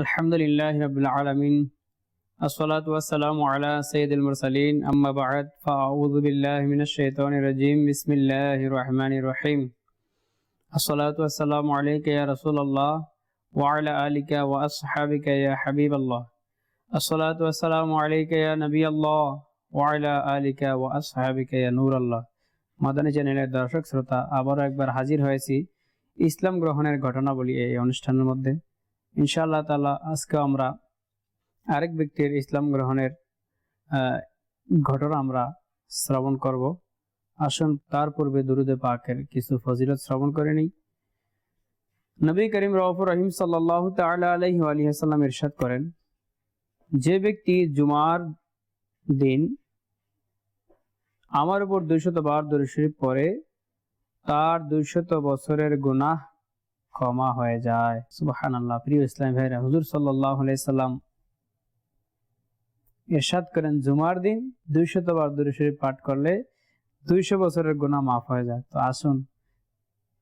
আলহামদুলিল্লাহ রবিল আলমিন। আসসালাত ওয়াসালাম আলা সঈদুল মুরসালিন। আম্মা বাদ ফাউযু বিল্লাহি মিনাশ রহিম। আসসালাতু ওয়াসসালামু আলাইকা ইয়া ওয়া আলিকা ওয়া আসহাবিকা আল্লাহ হাবিবাল্লাহ। আসসালাতু ওয়াসসালামু আলাইকা ইয়া ওয়া আলিকা ওয়া আসহাবিকা ইয়া মাদানী চ্যানেলের দর্শক শ্রোতা, আবারও একবার হাজির হয়েছি ইসলাম গ্রহণের ঘটনা ঘটনাবলী এই অনুষ্ঠানের মধ্যে। ইনশাআল্লাহ তালা আজকে আমরা আরেক ব্যক্তির ইসলাম গ্রহণের ঘটনা আমরা শ্রবণ করব। আসুন, তার পূর্বে দুরুদে পাকের কিছু ফজিলত শ্রবণ করে নিই। নবী করিম রফুর রহিম সাল্লাহ তালা আলহি আলহিহাল্লাম ইরশাদ করেন, যে ব্যক্তি জুমার দিন আমার উপর দুইশত বার দরুদ শরীফ পড়ে, তার দুইশত বছরের গুনাহ ক্ষমা হয়ে যায়। সুবাহান আল্লাহ প্রিয় ইসলাম ভাইরা, হুজুর সাল্লাম এরশাদ করেন জুমার দিন দুইশত বার দরুদ শরীফ পাঠ করলে দুইশো বছরের গুনাহ মাফ হয়ে যায়। তো আসুন,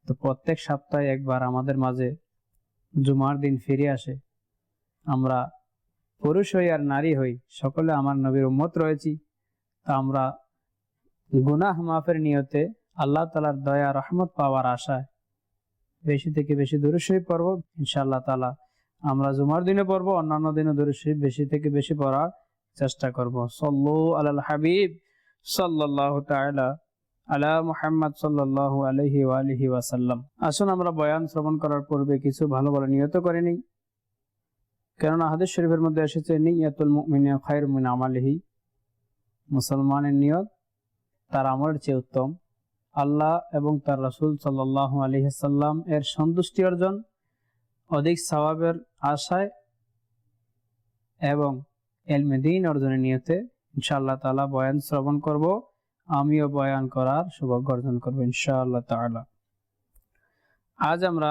তো প্রত্যেক সপ্তাহে একবার আমাদের মাঝে জুমার দিন ফিরে আসে। আমরা পুরুষ হই আর নারী হই, সকলে আমার নবীর উম্মত রয়েছি। তা আমরা গুনাহ মাফের নিয়তে আল্লাহ তালার দয়া, রহমত পাওয়ার আশায় বেশি থেকে বেশি দূরে শরীফ পড়ব। ইনশাআল্লাহ তালা আমরা জুমার দিনে পড়ব, অন্যান্য দিনে দূরে শরীফ বেশি থেকে বেশি পড়ার চেষ্টা করব। সল্লু আলাল হাবিব সাল্লাহ আলা ওয়াসাল্লাম। আসুন আমরা বয়ান শ্রবণ করার পূর্বে কিছু ভালো ভালো নিয়ত করে নিই। কেননা হাদিস শরীফের মধ্যে এসেছে মিন মুসলমানের নিয়ত তার আমলের চেয়ে উত্তম। আল্লাহ এবং তার রসুল সাল্লাহ আলহিসাল্লাম এর সন্তুষ্টি অর্জন, অধিক সওয়াবের আশায় এবং এলমেদিন অর্জনের নিয়তে ইনশাআল্লাহ তালা বয়ান শ্রবণ করব। আমিও বয়ান করার সৌভাগ্য অর্জন করব ইনশাআল্লাহ তালা আজ আমরা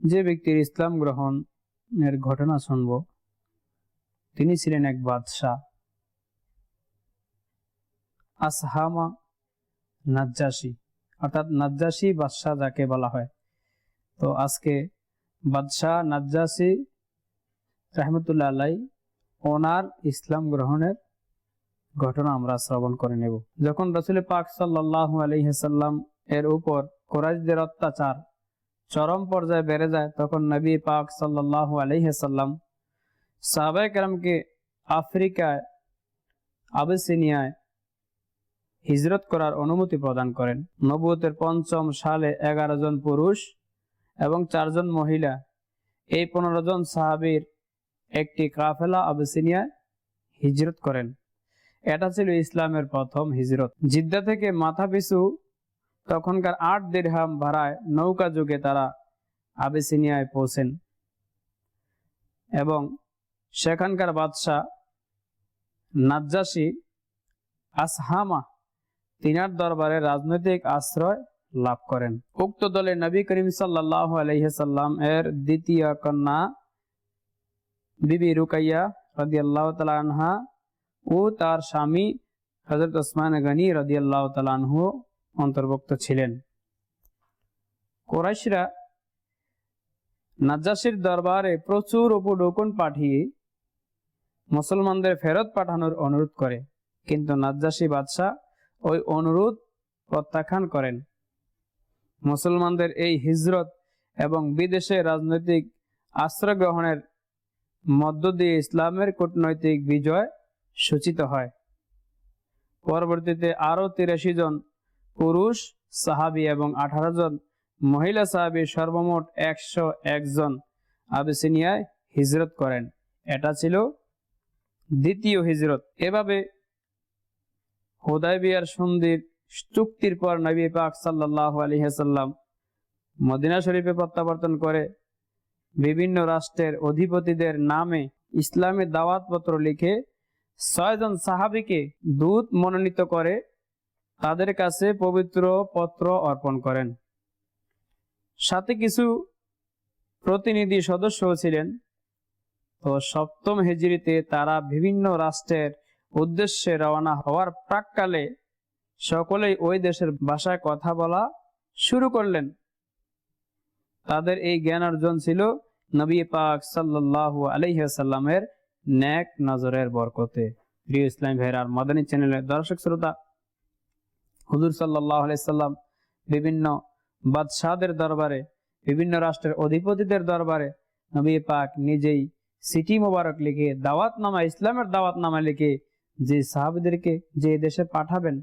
যে ব্যক্তির ইসলাম গ্রহণের ঘটনা শুনব, তিনি ছিলেন এক বাদশাহ। আসহামা নাজ্জাসী অর্থাৎ নাজ্জাসী বাদশাহ যাকে বলা হয়। তো আজকে বাদশাহ নাজ্জাসী রাহমতুল্লাহ আলাই ওনার ইসলাম গ্রহণের ঘটনা আমরা শ্রবণ করে নেব। যখন রসুল পাক সাল্লাহ আলহিহাল্লাম এর উপর কোরাইশদের অত্যাচার চরম পর্যায়ে বেড়ে যায়, তখন নবী পাক সাল্লাহ আলহিহাল্লাম সাহাবাই কালামকে আফ্রিকায়, আবেসিনিয়ায় হিজরত করার অনুমতি প্রদান করেন। নবুয়তের পঞ্চম সালে এগারো জন পুরুষ এবং চারজন মহিলা। এই পনেরো জন সাহাবির একটি কাফেলা আবেসিনিয়ায় হিজরত করেন। এটা ছিল ইসলামের প্রথম হিজরত। জিদ্দা থেকে মাথা পিছু তখনকার আট দেড়হাম ভাড়ায় নৌকা যুগে তারা আবেসিনিয়ায় পৌঁছেন এবং সেখানকার বাদশাহ নাজ্জাসী আসহামা তিনার দরবারে রাজনৈতিক আশ্রয় লাভ করেন। উক্ত দলে নবী করিম সাল্লাহ আলহিসাল্লাম এর দ্বিতীয় কন্যা বিবি রুকাইয়া রদি আল্লাহ আনহা ও তার স্বামী হজরত ওসমান গনি রদি আল্লাহ তালানহু অন্তর্ভুক্ত ছিলেন। কোরাইশরা নাজ্জাসির দরবারে প্রচুর উপডোকন পাঠিয়ে মুসলমানদের ফেরত পাঠানোর অনুরোধ করে, কিন্তু নাজ্জাসী বাদশাহ ওই অনুরোধ প্রত্যাখ্যান করেন। মুসলমানদের এই হিজরত এবং বিদেশে রাজনৈতিক আশ্রয় গ্রহণের মধ্য দিয়ে ইসলামের কূটনৈতিক বিজয় সূচিত হয়। পরবর্তীতে আরও তিরাশি জন পুরুষ সাহাবি এবং আঠারো জন মহিলা সাহাবি সর্বমোট একশো একজন আবেসিনিয়ায় হিজরত করেন। এটা ছিল দ্বিতীয় হিজরত। এভাবে হুদাইবিয়ার সন্ধির চুক্তির পর নবী পাক সাল্লাহ আলহিহাল্লাম মদিনা শরীফে প্রত্যাবর্তন করে বিভিন্ন রাষ্ট্রের অধিপতিদের নামে ইসলামের দাওয়াতপত্র লিখে ছয়জন সাহাবিকে দূত মনোনীত করে তাদের কাছে পবিত্র পত্র অর্পণ করেন। সাথে কিছু প্রতিনিধি সদস্য ছিলেন। তো সপ্তম হেজরিতে তারা বিভিন্ন রাষ্ট্রের উদ্দেশ্যে রওনা হওয়ার প্রাককালে সকলেই ওই দেশের ভাষায় কথা বলা শুরু করলেন। তাদের এই জ্ঞান অর্জন ছিল নবী পাক সাল্লাল্লাহু আলাইহি সাল্লামের নেক নজরের বরকতে। প্রিয় ইসলাম ভাইরার মাদানী চ্যানেলের দর্শক শ্রোতা, হুজুর সাল্লাল্লাহু আলাইহি সাল্লাম বিভিন্ন বাদশাহদের দরবারে, বিভিন্ন রাষ্ট্রের অধিপতিদের দরবারে নবী পাক নিজেই সিটি মোবারক লিখে দাওয়াত নামা ইসলামের দাওয়াত নামা লিখে যে সাহাবিদেরকে যে দেশে পাঠাবেন,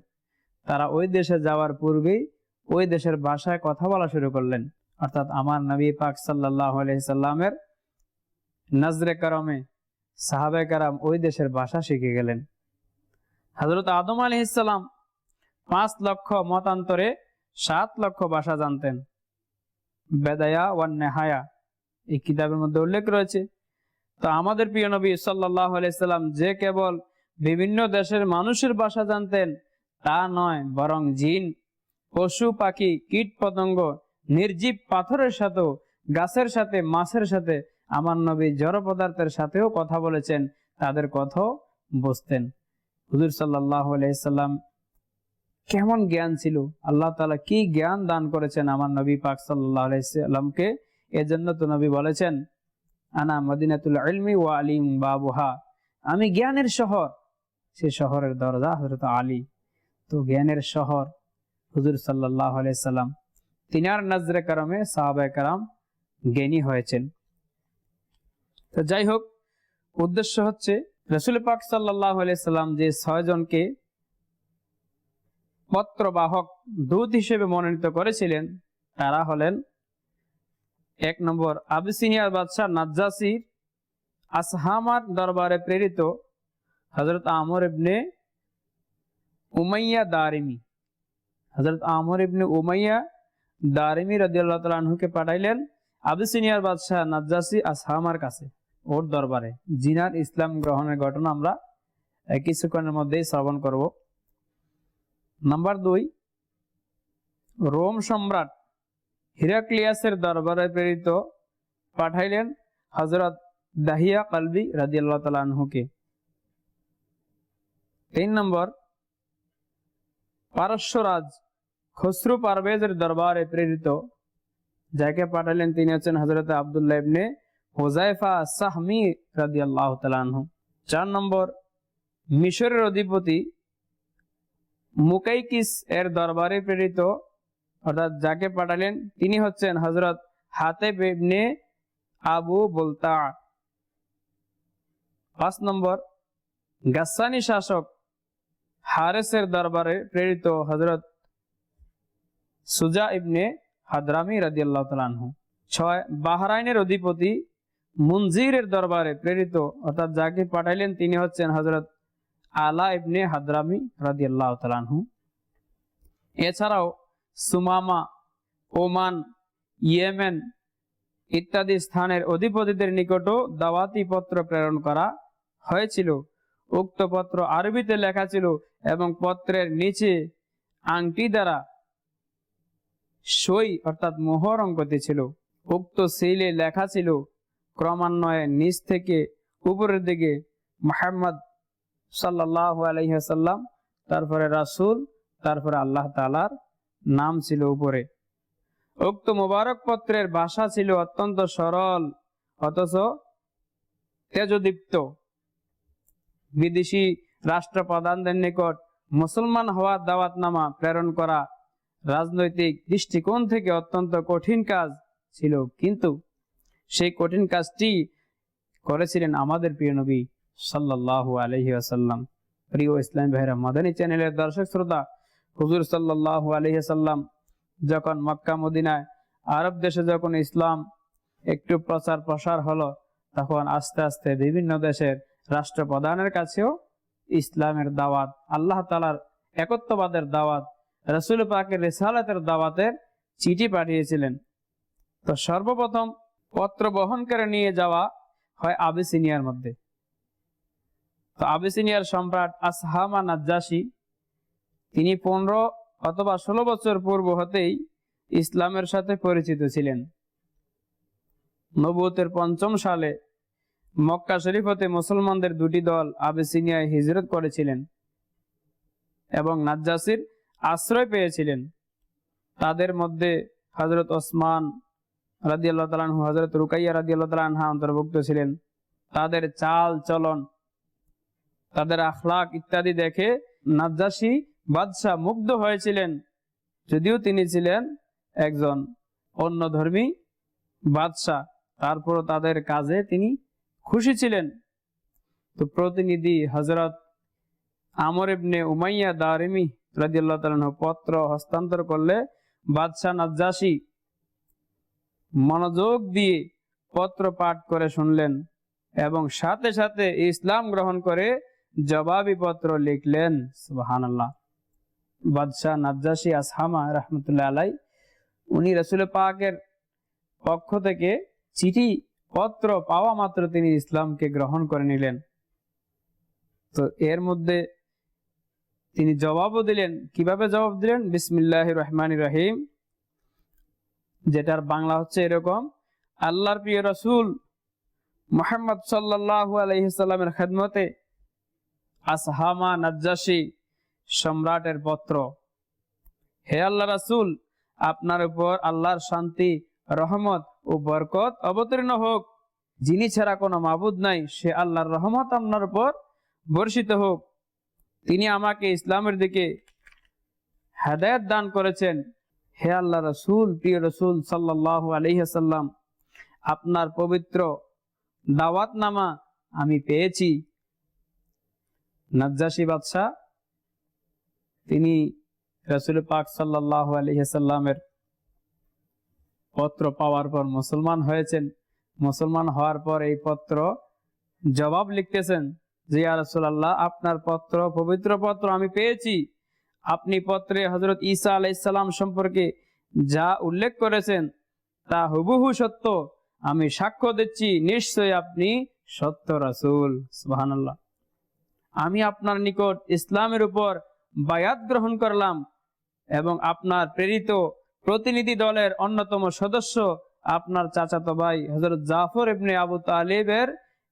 তারা ওই দেশে যাওয়ার পূর্বেই ওই দেশের ভাষায় কথা বলা শুরু করলেন। অর্থাৎ আমার নবী পাক সাল্লাহ সাল্লামের নজরে কারমে সাহাবে কারাম ওই দেশের ভাষা শিখে গেলেন। হজরত আদম আলী ইসাল্লাম পাঁচ লক্ষ মতান্তরে সাত লক্ষ ভাষা জানতেন। বেদায়া ওয়ান নেহায়া এই কিতাবের মধ্যে উল্লেখ রয়েছে। তো আমাদের প্রিয় নবী সাল্লাহ আলাইসাল্লাম যে কেবল বিভিন্ন দেশের মানুষের ভাষা জানতেন, তা নয়, বরং জিন, পশু, পাখি, কীট পতঙ্গ, নির্জীব পাথরের সাথেও, গাছের সাথে, মাছের সাথে, আমার নবী জড় পদার্থের সাথেও কথা বলেছেন, তাদের কথাও বুঝতেন। হুজুর সাল্লাহ আলাইসাল্লাম কেমন জ্ঞান ছিল, আল্লাহ তালা কি জ্ঞান দান করেছেন আমার নবী পাক সাল্লাহ আলাইসাল্লামকে এজন্য তো নবী বলেছেন, আনা মদিনাতুল ইলমি ওয়া আলিম বাবুহা। আমি জ্ঞানের শহর সে শহরের দরজা হজরত আলী। তো জ্ঞানের শহর হুজুর সাল্লাহ সাল্লাম। তিনার নজরে কারমে সাহাবায় কারাম জ্ঞানী হয়েছেন। তো যাই হোক, উদ্দেশ্য হচ্ছে রসুল পাক সাল্লাহ সাল্লাম যে ছয়জনকে পত্রবাহক দূত হিসেবে মনোনীত করেছিলেন, তারা হলেন এক নম্বর আবিসিনিয়ার বাদশাহ নাজ্জাসির আসহামার দরবারে প্রেরিত হজরত আমর ইবনে উমাইয়া দারিমি। হজরত আমর ইবনে উমাইয়া দারিমি রাদিয়াল্লাহু আনহুকে পাঠাইলেন আবিসিনিয়ার বাদশাহ নাজ্জাসি আসহামার কাছে, ওর দরবারে। জিনার ইসলাম গ্রহণের ঘটনা আমরা কিছুক্ষণের মধ্যেই শ্রবণ করব। নাম্বার দুই, রোম সম্রাট হিরাক্লিয়াসের দরবারে প্রেরিত পাঠাইলেন হজরত দাহিয়া কালবি রাজি আল্লাহ তালহুকে তিন নম্বর, পারস্যরাজ খসরু পারভেজের দরবারে প্রেরিত, যাকে পাঠালেন তিনি হচ্ছেন হজরত আবদুল্লাহ ইবনে হোজাইফা সাহমি রাজি আল্লাহ তালহু চার নম্বর, মিশরের অধিপতি মুকাইকিস এর দরবারে প্রেরিত, অর্থাৎ যাকে পাঠালেন তিনি হচ্ছেন হজরত হাতে ইবনে আবু বলতা পাঁচ নম্বর গাসানি শাসক হারেসের দরবারে প্রেরিত হজরত সুজা ইবনে হাদরামি রাজিয়াল্লাহ তালানহু ছয়, বাহরাইনের অধিপতি মুনজিরের দরবারে প্রেরিত, অর্থাৎ যাকে পাঠাইলেন তিনি হচ্ছেন হজরত আলা ইবনে হাদরামি রাজিয়াল্লাহ তালানহু এছাড়াও সুমামা, ওমান, ইয়েমেন ইত্যাদি স্থানের অধিপতিদের নিকটও দাওয়াতি পত্র প্রেরণ করা হয়েছিল। উক্ত পত্র আরবিতে লেখা ছিল এবং পত্রের নিচে আংটি দ্বারা সই অর্থাৎ মোহর অঙ্কতে ছিল। উক্ত সিলে লেখা ছিল ক্রমান্বয়ে নিচ থেকে উপরের দিকে মোহাম্মদ সাল্লাহ আলহিহাসাল্লাম তারপরে রাসুল, তারপরে আল্লাহ তালার নাম ছিল উপরে। উক্ত মোবারক পত্রের ভাষা ছিল অত্যন্ত সরল, অথচ তেজদীপ্ত। বিদেশি রাষ্ট্রপ্রধানদের নিকট মুসলমান হওয়ার দাওয়াতনামা প্রেরণ করা রাজনৈতিক দৃষ্টিকোণ থেকে অত্যন্ত কঠিন কাজ ছিল। কিন্তু সেই কঠিন কাজটি করেছিলেন আমাদের প্রিয় নবী সাল্লাল্লাহু আলহি আসাল্লাম প্রিয় ইসলাম ভাইরা, মাদানী চ্যানেলের দর্শক শ্রোতা, হুজুর সাল্লাল্লাহু আলহি আসাল্লাম যখন মক্কা, মদিনায় আরব দেশে যখন ইসলাম একটু প্রচার প্রসার হলো, তখন আস্তে আস্তে বিভিন্ন দেশের রাষ্ট্রপ্রধানের কাছেও ইসলামের দাওয়াত, আল্লাহ তালার একত্ববাদের দাওয়াত, রসুল পাকের রেসালাতের দাওয়াতের চিঠি পাঠিয়েছিলেন। তো সর্বপ্রথম পত্র বহন করে নিয়ে যাওয়া হয় আবিসিনিয়ার মধ্যে। তো আবিসিনিয়ার সম্রাট আসহামা নাজ্জাসী, তিনি পনেরো অথবা ষোলো বছর পূর্ব হতেই ইসলামের সাথে পরিচিত ছিলেন। নবুতের পঞ্চম সালে মক্কা শরীফ হতে মুসলমানদের দুটি দল আবেসিনিয়ায় হিজরত করেছিলেন এবং নাজ্জাসির আশ্রয় পেয়েছিলেন। তাদের মধ্যে হজরত ওসমান রাদি আল্লাহ তালানহু হজরত রুকাইয়া রাদি আল্লাহ তালানহা অন্তর্ভুক্ত ছিলেন। তাদের চাল, চলন, তাদের আখলাক ইত্যাদি দেখে নাজ্জাসী বাদশাহ মুগ্ধ হয়েছিলেন। যদিও তিনি ছিলেন একজন অন্য ধর্মী বাদশাহ, তারপরও তাদের কাজে তিনি খুশি ছিলেন। তো প্রতিনিধি হজরত আমর ইবনে উমাইয়া দারিমি রাদিয়াল্লাহু তাআলা পত্র হস্তান্তর করলে, বাদশাহ নাজ্জাসী মনোযোগ দিয়ে পত্র পাঠ করে শুনলেন এবং সাথে সাথে ইসলাম গ্রহণ করে জবাবি পত্র লিখলেন। সুবহানাল্লাহ। বাদশাহ নাজ্জাসী আসহামা রহমতুল্লাহ আলাই উনি রসুল পাকের পক্ষ থেকে চিঠি পত্র পাওয়া মাত্র তিনি ইসলামকে গ্রহণ করে নিলেন। তো এর মধ্যে তিনি জবাবও দিলেন। কীভাবে জবাব দিলেন? বিসমিল্লাহ রহমান রহিম। যেটার বাংলা হচ্ছে এরকম, আল্লাহর প্রিয় রসুল মোহাম্মদ সাল্লাহ আলহিসাল্লামের খেদমতে আসহামা নাজ্জাসী সম্রাটের পত্র। হে আল্লাহ রাসুল, আপনার উপর আল্লাহর শান্তি, রহমত ও বরকত অবতীর্ণ হোক। যিনি ছাড়া কোনো মাবুদ নাই, সে আল্লাহর রহমত আপনার উপর বর্ষিত হোক। তিনি আমাকে ইসলামের দিকে হেদায়ত দান করেছেন। হে আল্লাহ রসুল, প্রিয় রসুল সাল্লাহ আলহিহাসাল্লাম আপনার পবিত্র দাওয়াত নামা আমি পেয়েছি। নাজ্জাসী বাদশাহ, তিনি রসুল পাক সাল্লাহ আলহিহাসাল্লামের পত্র পাওয়ার পর মুসলমান হয়েছেন। মুসলমান হওয়ার পর এই পত্র জবাব লিখতেছেন যে রসুল্লাহ আপনার পত্র, পবিত্র পত্র আমি পেয়েছি। আপনি পত্রে হজরত ঈসা আলাইসাল্লাম সম্পর্কে যা উল্লেখ করেছেন, তা হুবহু সত্য। আমি সাক্ষ্য দিচ্ছি নিশ্চয় আপনি সত্য রাসুল। আমি আপনার নিকট ইসলামের উপর বায়াত গ্রহণ করলাম এবং আপনার প্রেরিত প্রতিনিধি দলের অন্যতম সদস্য আপনার চাচাতো ভাই হজরত জাফর ইবনে আবু তালিবের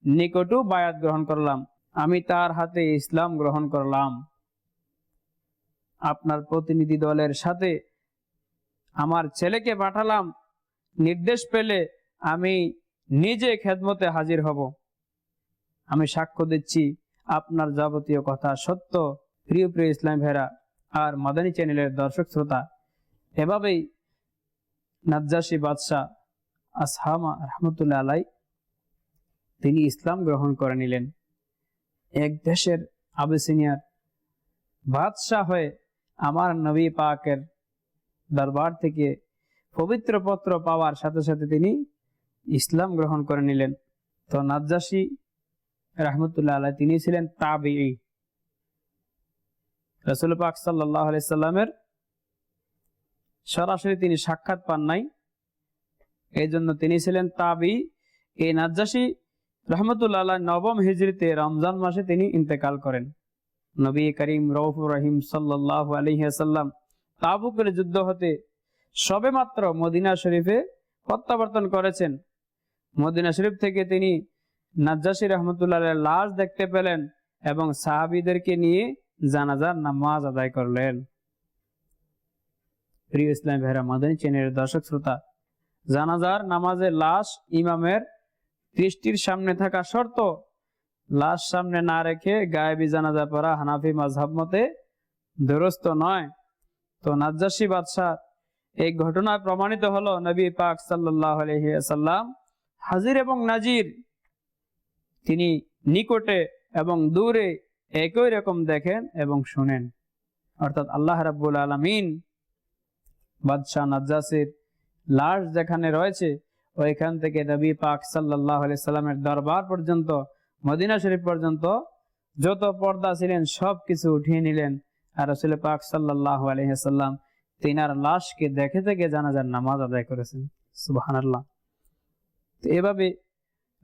নিকটও বায়াত গ্রহণ করলাম। আমি তার হাতে ইসলাম গ্রহণ করলাম। আপনার প্রতিনিধি দলের সাথে আমার ছেলেকে পাঠালাম। নির্দেশ পেলে আমি নিজে খেদমতে হাজির হব। আমি সাক্ষ্য দিচ্ছি, আপনার যাবতীয় কথা সত্য। প্রিয় প্রিয় ইসলাম ভেরা আর মাদানী চ্যানেলের দর্শক শ্রোতা এভাবেই নাজ্জাসী বাদশাহ আসহামা রহমতুল্লাহ আলাই তিনি ইসলাম গ্রহণ করে নিলেন। এক দেশের আবেসিনিয়ার বাদশাহ হয়ে আমার নবী পাকের দরবার থেকে পবিত্র পত্র পাওয়ার সাথে সাথে তিনি ইসলাম গ্রহণ করে নিলেন। তো নাজ্জাসী রহমতুল্লাহ আলাই তিনি ছিলেন তাবি রসুল পাক সাল্লাহ সাল্লামের সরাসরি তিনি সাক্ষাৎ পান নাই। এই জন্য তিনি ছিলেন তাবি। এই নাজ্জাসী রহমতুল্লাহ নবম হিজড়িতে রমজান মাসে তিনি ইন্তেকাল করেন। নবী করিম রৌফুর রহিম সাল্লাহ আলহিহাসাল্লাম তাবুকের যুদ্ধ হতে সবে মাত্র মদিনা শরীফে প্রত্যাবর্তন করেছেন। মদিনা শরীফ থেকে তিনি নাজ্জাসী রহমতুল্লাহ লাশ দেখতে পেলেন এবং সাহাবিদেরকে নিয়ে জানাজার নামাজ আদায় করলেন। প্রিয় ইসলাম ভেরা মাদানী চ্যানেলের দর্শক শ্রোতা, জানাজার নামাজের লাশ ইমামের দৃষ্টির সামনে থাকা শর্ত, লাশ সামনে না রেখে গায়েবী জানাজা পড়া হানাফি মাঝহাব মতে দুরস্ত নয়। তো নাজ্জাসী বাদশাহ এই ঘটনায় প্রমাণিত হলো নবী পাক আলহিসাল্লাম হাজির এবং নাজির। তিনি নিকটে এবং দূরে একই রকম দেখেন এবং শুনেন। অর্থাৎ আল্লাহ রাব্বুল আলমিন বাদশাহ নাজ্জাসির লাশ যেখানে রয়েছে, ওইখান থেকে নবী পাক সাল্লাহ সাল্লামের দরবার পর্যন্ত, মদিনা শরীফ পর্যন্ত যত পর্দা ছিলেন সব কিছু উঠিয়ে নিলেন। আর রসুল পাক সাল্লাহ আলহিহাল্লাম তিনার লাশকে দেখে থেকে জানাজার নামাজ আদায় করেছেন। সুবাহান আল্লাহ তো এভাবে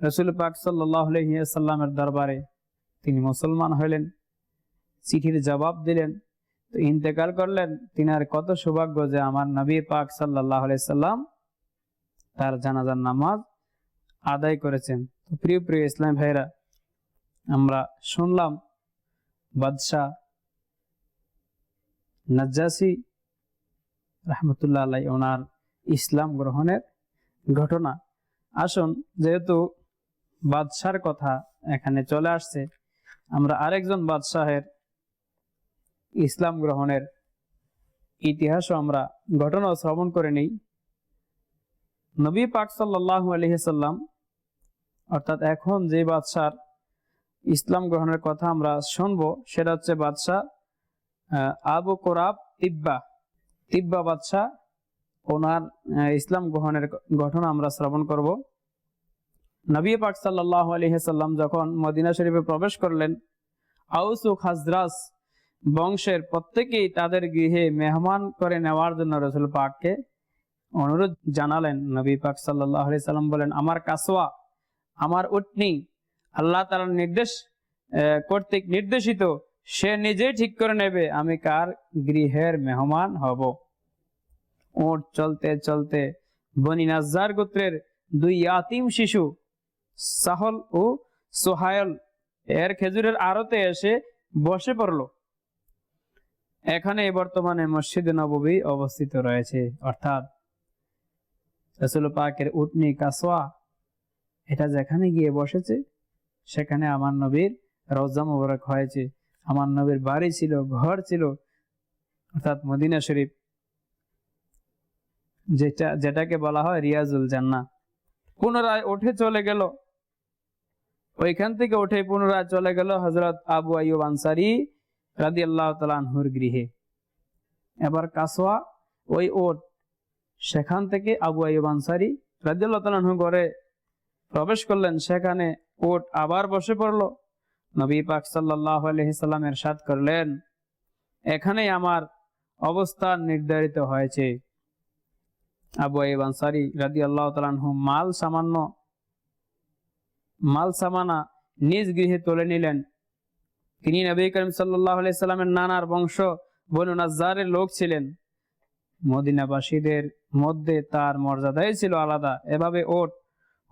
রসুল পাক সাল্লাহ আলহিহাল্লামের দরবারে তিনি মুসলমান হইলেন চিঠির জবাব দিলেন। তো ইন্তেকাল করলেন, তিনার কত সৌভাগ্য যে আমার নবী পাক সাল্লাহ সাল্লাম তার জানাজার নামাজ আদায় করেছেন। তো প্রিয় প্রিয় ইসলাম ভাইরা আমরা শুনলাম বাদশাহ নাজ্জাসি রহমতুল্লাহ আলাই ওনার ইসলাম গ্রহণের ঘটনা। আসুন, যেহেতু বাদশার কথা এখানে চলে আসছে, আমরা আরেকজন বাদশাহের ইসলাম গ্রহণের ইতিহাসও আমরা ঘটনা শ্রবণ করে নিই। নবী পাক সাল্লাহ আলহিসাল্লাম অর্থাৎ এখন যে বাদশার ইসলাম গ্রহণের কথা আমরা শুনব, সেটা হচ্ছে বাদশাহ আবু কোরাব তিব্বা। তিব্বা বাদশাহ, ওনার ইসলাম গ্রহণের ঘটনা আমরা শ্রবণ করব। নবী পাক সাল্লাহ আলহিহাল্লাম যখন মদিনা শরীফে প্রবেশ করলেন, আউস খাজরাস বংশের প্রত্যেকেই তাদের গৃহে মেহমান করে নেওয়ার জন্য রসুল পাককে অনুরোধ জানালেন। নবী পাক সাল্লাহ আলি সাল্লাম বলেন, আমার কাসোয়া আমার উটনি আল্লাহ তালার নির্দেশ কর্তৃক নির্দেশিত, সে নিজেই ঠিক করে নেবে, আমি কার গৃহের মেহমান হব? ওট চলতে চলতে বনি নাজ্জার গোত্রের দুই আতিম শিশু সাহল ও সোহায়ল এর খেজুরের আড়তে এসে বসে পড়ল। এখানে বর্তমানে মসজিদ নববী অবস্থিত রয়েছে। অর্থাৎ রসুল পাকের উটনি কাসোয়া এটা যেখানে গিয়ে বসেছে, সেখানে আমার নবীর রওজা মোবারক হয়েছে। আমার নবীর বাড়ি ছিল, ঘর ছিল, অর্থাৎ মদিনা শরীফ, যেটা, যেটাকে বলা হয় রিয়াজুল জান্না পুনরায় উঠে চলে গেল। ওইখান থেকে উঠে পুনরায় চলে গেল হজরত আবু আইয়ুব আনসারি রাদি আল্লাহ তালানহুর গৃহে। এবার কাসোয়া, ওই ওট, সেখান থেকে আবু আইয়ুব আনসারি রাদি আল্লাহ তালানহু ঘরে প্রবেশ করলেন। সেখানে ওট আবার বসে পড়ল। নবী পাক সাল্লাহ আলহিসাল্লামের সাদ করলেন, এখানেই আমার অবস্থান নির্ধারিত হয়েছে। আবু আইব আনসারি রাদি আল্লাহ তালানহু মাল সামান্য, মাল সামানা নিজ গৃহে তুলে নিলেন। তিনি নবী করিম সাল্লাহ সাল্লামের নানার বংশ বনু নাজ্জারের লোক ছিলেন। মদিনাবাসীদের মধ্যে তার মর্যাদাই ছিল আলাদা। এভাবে ওট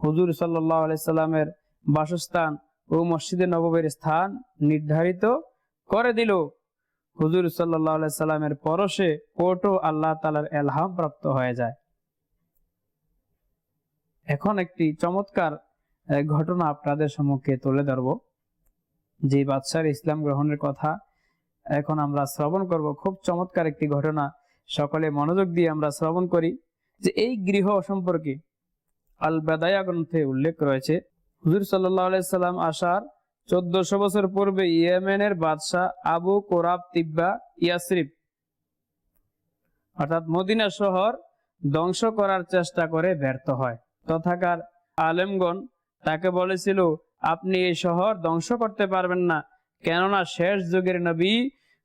হুজুর সাল্লাহ সাল্লামের বাসস্থান ও মসজিদে নববীর স্থান নির্ধারিত করে দিল। হুজুর সাল্লাহ সাল্লামের পরশে ওটও আল্লাহ তালার এলহাম প্রাপ্ত হয়ে যায়। এখন একটি চমৎকার ঘটনা আপনাদের সম্মুখে তুলে ধরব। যে বাদশার ইসলাম গ্রহণের কথা এখন আমরা শ্রবণ করব, খুব চমৎকার একটি ঘটনা। সকলে মনোযোগ দিয়ে আমরা শ্রবণ করি যে এই গৃহ সম্পর্কে আল বেদায়া গ্রন্থে উল্লেখ রয়েছে, হুজুর সাল্লাম আসার চোদ্দশো বছর পূর্বে ইয়েমেনের বাদশাহ আবু কোরাব তিব্বা ইয়াসরিফ, অর্থাৎ মদিনা শহর ধ্বংস করার চেষ্টা করে ব্যর্থ হয়। তথাকার আলেমগণ তাকে বলেছিল আপনি এই শহর ধ্বংস করতে পারবেন না। কেননা শেষ যুগের নবী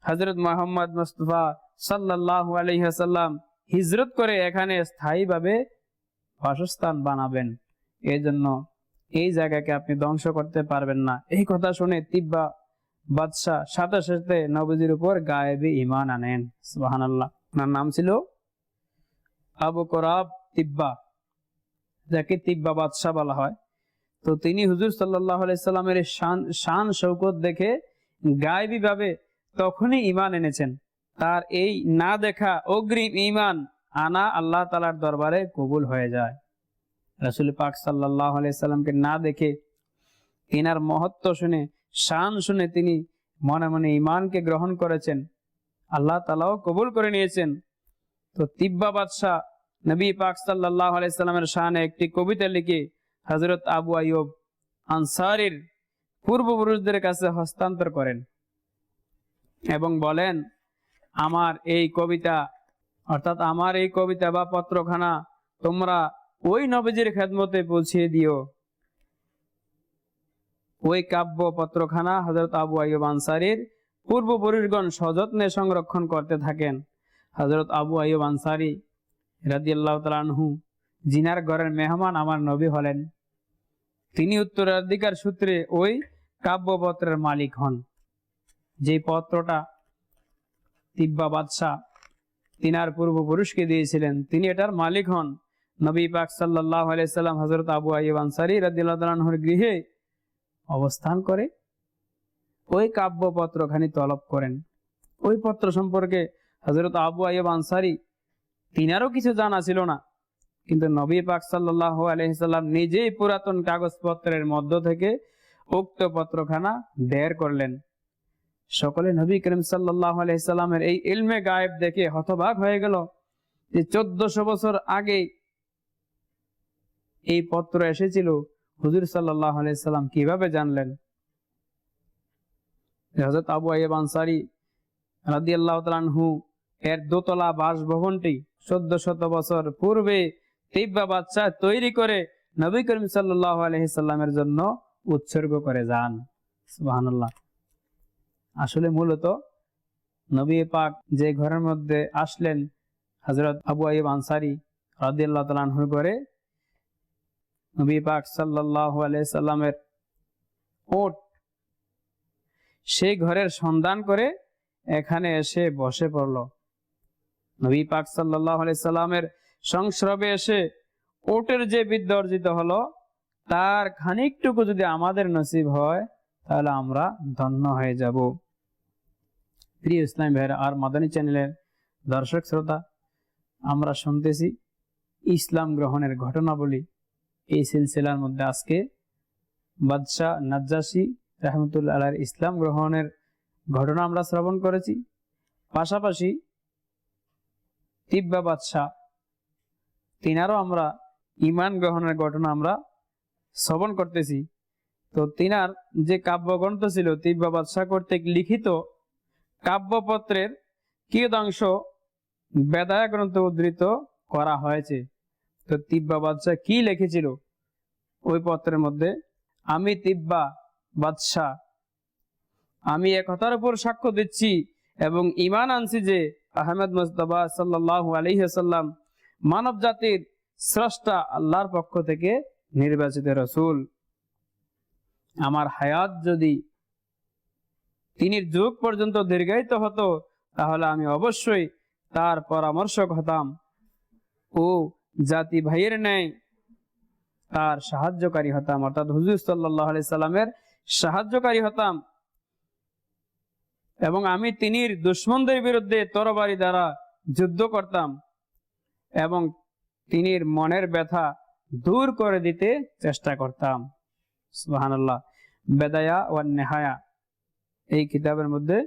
হজরত মোহাম্মদ মুস্তফা সাল্লাহ আলহিহাসাল্লাম হিজরত করে এখানে স্থায়ীভাবে বাসস্থান বানাবেন। এই জন্য এই জায়গাকে আপনি ধ্বংস করতে পারবেন না। এই কথা শুনে তিব্বা বাদশাহ সাথে সাথে নবজির উপর গায়েবী ইমান আনেন। সুবাহান আল্লাহ ওনার নাম ছিল আবু করাব তিব্বা যাকে তিব্বা বাদশাহ বলা হয়। তো তিনি হুজুর সাল্লাহ সাল্লামের শান শান শৌকত দেখে গায়েবী ভাবে তখনই ইমান এনেছেন। তার এই না দেখা অগ্রিম ইমান আনা আল্লাহ তালার দরবারে কবুল হয়ে যায়। রাসুল পাক সাল্লাহ সাল্লামকে না দেখে তিনার মহত্ব শুনে, শান শুনে তিনি মনে মনে ইমানকে গ্রহণ করেছেন। আল্লাহ তালাও কবুল করে নিয়েছেন। তো তিব্বা বাদশাহ নবী পাক সাল্লাহ আলাইসাল্লামের শানে একটি কবিতা লিখে হজরত আবু আইয়ুব আনসারির পূর্বপুরুষদের কাছে হস্তান্তর করেন এবং বলেন, আমার এই কবিতা, অর্থাৎ আমার এই কবিতা বা পত্রখানা তোমরা ওই নবীজির খেদমতে পৌঁছিয়ে দিও। ওই কাব্য পত্রখানা হজরত আবু আইব আনসারির পূর্বপুরুষগণ সযত্নে সংরক্ষণ করতে থাকেন। হজরত আবু আইব আনসারি রাদিয়াল্লাহ তালানহু জিনার ঘরের মেহমান আমার নবী হলেন। তিনি উত্তরাধিকার সূত্রে ওই কাব্যপত্রের মালিক হন। যে পত্রটা তিব্বা বাদশাহ তিনার পূর্বপুরুষকে দিয়েছিলেন, তিনি এটার মালিক হন। নবী পাক সাল্লাহ আলাইসাল্লাম হজরত আবু আইব আনসারি রাদিল্লাহর গৃহে অবস্থান করে ওই কাব্য পত্রখানি তলব করেন। ওই পত্র সম্পর্কে হজরত আবু আইব আনসারি তিনারও কিছু জানা ছিল না। কিন্তু নবী পাক সাল্লাহ আলহিসাল্লাম নিজেই পুরাতন কাগজপত্রের মধ্য থেকে উক্ত পত্রখানা বের করলেন। সকলে নবী করিম সাল্লাহ আলহিসাল্লামের এই ইলমে গায়েব দেখে হতবাক হয়ে গেল যে চোদ্দশো বছর আগে এই পত্র এসেছিল। হুজুর সাল্লাহ আলাইসাল্লাম কীভাবে জানলেন? হজরত আবু আইব আনসারি রাদি আল্লাহ তালানহু এর দোতলা বাসভবনটি চোদ্দ শত বছর পূর্বে তিব্বা বাচ্চা তৈরি করে নবী করিম সাল্লাহ আলহিসাল্লামের জন্য উৎসর্গ করে যান। সুবাহান্লাহ আসলে মূলত নবী পাক যে ঘরের মধ্যে আসলেন হজরত আবু আইব আনসারি রাদি আল্লাহ তালানহুর করে নবী পাক সাল্লাহ আলাইসাল্লামের ওট সেই ঘরের সন্ধান করে এখানে এসে বসে পড়ল। নবী পাক সাল্লাহ সাল্লামের সংস্রবে এসে ওটের যে বিদ্যা অর্জিত হলো, তার খানিকটুকু যদি আমাদের নসিব হয়, তাহলে আমরা ধন্য হয়ে যাব। প্রিয় ইসলাম ভাইরা, আর মাদানী চ্যানেলের দর্শক শ্রোতা, আমরা শুনতেছি ইসলাম গ্রহণের ঘটনাবলী। এই সিলসিলার মধ্যে আজকে বাদশাহ নাজ্জাসী রহমতুল্লাহ আলার ইসলাম গ্রহণের ঘটনা আমরা শ্রবণ করেছি। পাশাপাশি তিব্বা বাদশাহ তিনারও আমরা ইমান গ্রহণের ঘটনা আমরা শ্রবণ করতেছি। তো তিনার যে কাব্যগ্রন্থ ছিল তিব্বা বাদশাহ কর্তৃক লিখিত কাব্যপত্রের কিয়দাংশ বেদায়া গ্রন্থ উদ্ধৃত করা হয়েছে। তো তিব্বা বাদশাহ কি লিখেছিল? ওই পত্রের মধ্যে, আমি তিব্বা বাদশাহ, আমি একথার উপর সাক্ষ্য দিচ্ছি এবং ইমান আনছি যে আহমেদ মুস্তফা সাল্লাহ আলহিহাল্লাম মানব জাতির স্রষ্টা আল্লাহর পক্ষ থেকে নির্বাচিত রসুল। আমার হায়াত যদি তিনি যুগ পর্যন্ত দীর্ঘায়িত হতো, তাহলে আমি অবশ্যই তার পরামর্শক হতাম ও জাতি ভাইয়ের ন্যায় তার সাহায্যকারী হতাম। অর্থাৎ হুজুর সাল্লাহ সাল্লামের সাহায্যকারী হতাম এবং আমি তিনির দুশ্মনদের বিরুদ্ধে তরবারি দ্বারা যুদ্ধ করতাম। এবং তিনির মনের ব্যথা দূর করে দিতে চেষ্টা করতাম। সুহানাল্লাহ বেদায়া ও নেহায়া। এই কিতাবের মধ্যে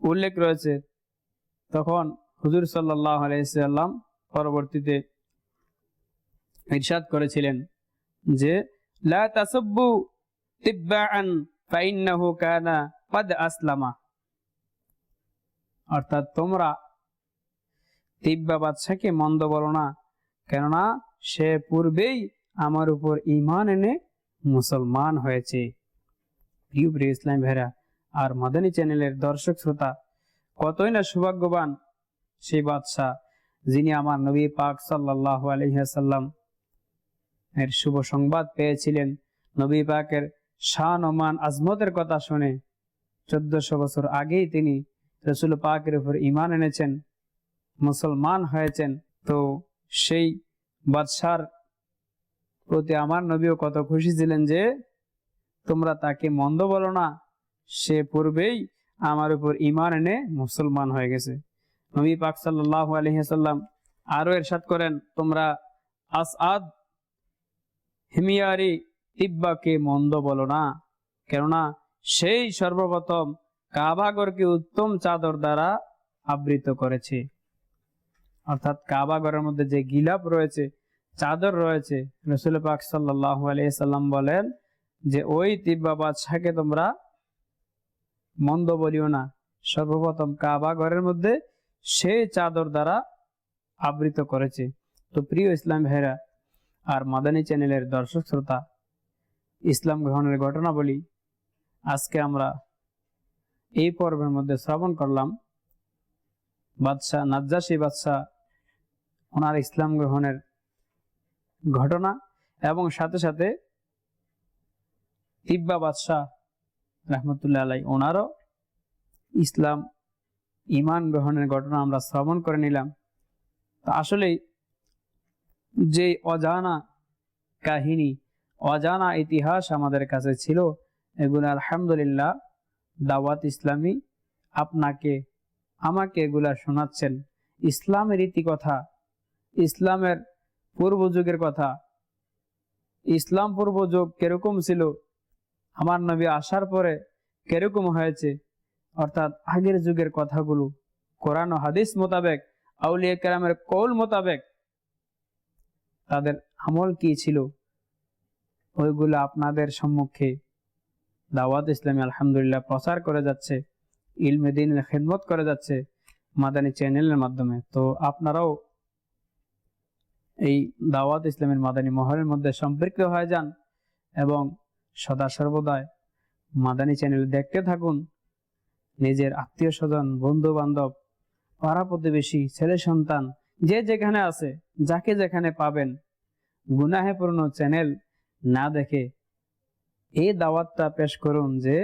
উল্লেখ রয়েছে, তখন হুজুর সাল্লাহ আলাইসাল্লাম পরবর্তীতে ইরশাদ করেছিলেন যে, লা তাসাব্বু তিব্বাআন ফাইন্নাহু কানা قد আসলামা। অর্থাৎ তোমরা তিব্বা বাদশাকে মন্দ বলো না। কেননা সে পূর্বেই আমার উপর ইমান এনে মুসলমান হয়েছে। প্রিয় প্রিয় ইসলাম ভেরা আর মাদানী চ্যানেলের দর্শক শ্রোতা, কতই না সৌভাগ্যবান সেই বাদশাহ, যিনি আমার নবী পাক সাল্লাহ আলহিহাসাল্লাম এর শুভ সংবাদ পেয়েছিলেন। নবী পাকের শান ওমান আজমতের কথা শুনে চোদ্দশো বছর আগেই তিনি রসুল পাকের উপর ইমান এনেছেন। মুসলমান হয়েছেন, তো সেই বাদশার প্রতি আমার নবীও কত খুশি ছিলেন যে তোমরা তাকে মন্দ বলো না। সে পূর্বেই আমার উপর ইমান এনে মুসলমান হয়ে গেছে। নবী পাক সাল্লাহ আলহিহাল্লাম আরও এরশাদ করেন, তোমরা আসাদ হিমিয়ারি তিব্বাকে মন্দ বলো না। কেননা সেই সর্বপ্রথম কাবাগরকে উত্তম চাদর দ্বারা আবৃত করেছে। অর্থাৎ কাবা ঘরের মধ্যে যে গিলাপ রয়েছে, চাদর রয়েছে, রসুল পাক সাল্লাহ আলিয়াল্লাম বলেন যে, ওই তিব্বা বাদশাহকে তোমরা মন্দ বলিও না। সর্বপ্রথম কাবা ঘরের মধ্যে সেই চাদর দ্বারা আবৃত করেছে। তো প্রিয় ইসলাম ভাইরা আর মাদানী চ্যানেলের দর্শক শ্রোতা, ইসলাম গ্রহণের ঘটনা বলি আজকে আমরা এই পর্বের মধ্যে শ্রবণ করলাম। বাদশাহ, নাজ্জাসী বাদশাহ ওনার ইসলাম গ্রহণের ঘটনা এবং সাথে সাথে তিব্বা বাদশাহ রহমতুল্লাহ আলাই ওনারও ইসলাম ইমান গ্রহণের ঘটনা আমরা শ্রবণ করে নিলাম। তো আসলেই যে অজানা কাহিনী, অজানা ইতিহাস আমাদের কাছে ছিল, এগুলো আলহামদুলিল্লাহ দাওয়াত ইসলামী আপনাকে, আমাকে এগুলা শোনাচ্ছেন। ইসলামের ইতি কথা ইসলামের পূর্ব যুগের কথা। ইসলাম পূর্ব যুগ কীরকম ছিল? আমার নবী আসার পরে কীরকম হয়েছে? অর্থাৎ আগের যুগের কথাগুলো, কোরআন হাদিস মোতাবেক, আউলিয়া কেরামের কৌল মোতাবেক, তাদের আমল কি ছিল? ওইগুলো আপনাদের সম্মুখে দাওয়াত ইসলামী আলহামদুলিল্লাহ প্রচার করে যাচ্ছে, ইলমে দিন খেদমত করে যাচ্ছে, মাদানী চ্যানেলের মাধ্যমে। তো আপনারাও এই দাওয়াত ইসলামের মাদানী মহলের মধ্যে সম্পৃক্ত হয়ে যান এবং সদা সর্বদাই মাদানী চ্যানেল দেখতে থাকুন। নিজের আত্মীয় স্বজন বন্ধু বান্ধব পাড়া প্রতিবেশী, ছেলে সন্তান, যে যেখানে আছে, যাকে যেখানে পাবেন, গুনাহে পূর্ণ চ্যানেল না দেখে এই দাওয়াতটা পেশ করুন যে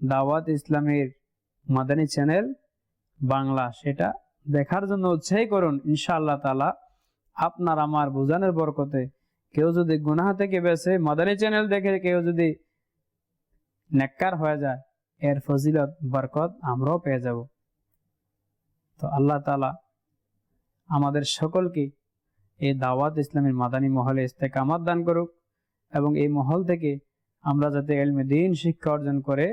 দাওয়াত ইসলামের মাদানী চ্যানেল বাংলা সেটা দেখার জন্য উৎসাহী করুন। ইনশাআল্লাহ তালা আপনার আমার বোঝানোর বরকতে কেউ যদি গুনাহ থেকে বেছে মাদানী চ্যানেল দেখে কেউ যদি নেককার হয়ে যায়, এর ফজিলত, বরকত আমরাও পেয়ে যাব। তো আল্লাহ তালা আমাদের সকলকে এই দাওয়াত ইসলামের মাদানী মহলে ইস্তেকামাত দান করুক এবং এই মহল থেকে আমরা যাতে এলমে দিন, শিক্ষা অর্জন করে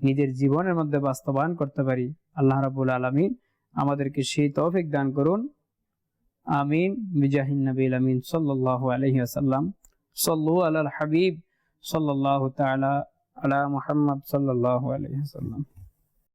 নিজের জীবনের মধ্যে বাস্তবায়ন করতে পারি। আল্লাহ রাবুল আলমিন আমাদেরকে সেই তৌফিক দান করুন। আমিন বিজাহিন নবীল আমিন সাল্লাহ আলহি আসাল্লাম সাল্লু আল হাবিব সাল্লাহ তালা আলা মুহাম্মদ সাল্লাহ আলহি আসাল্লাম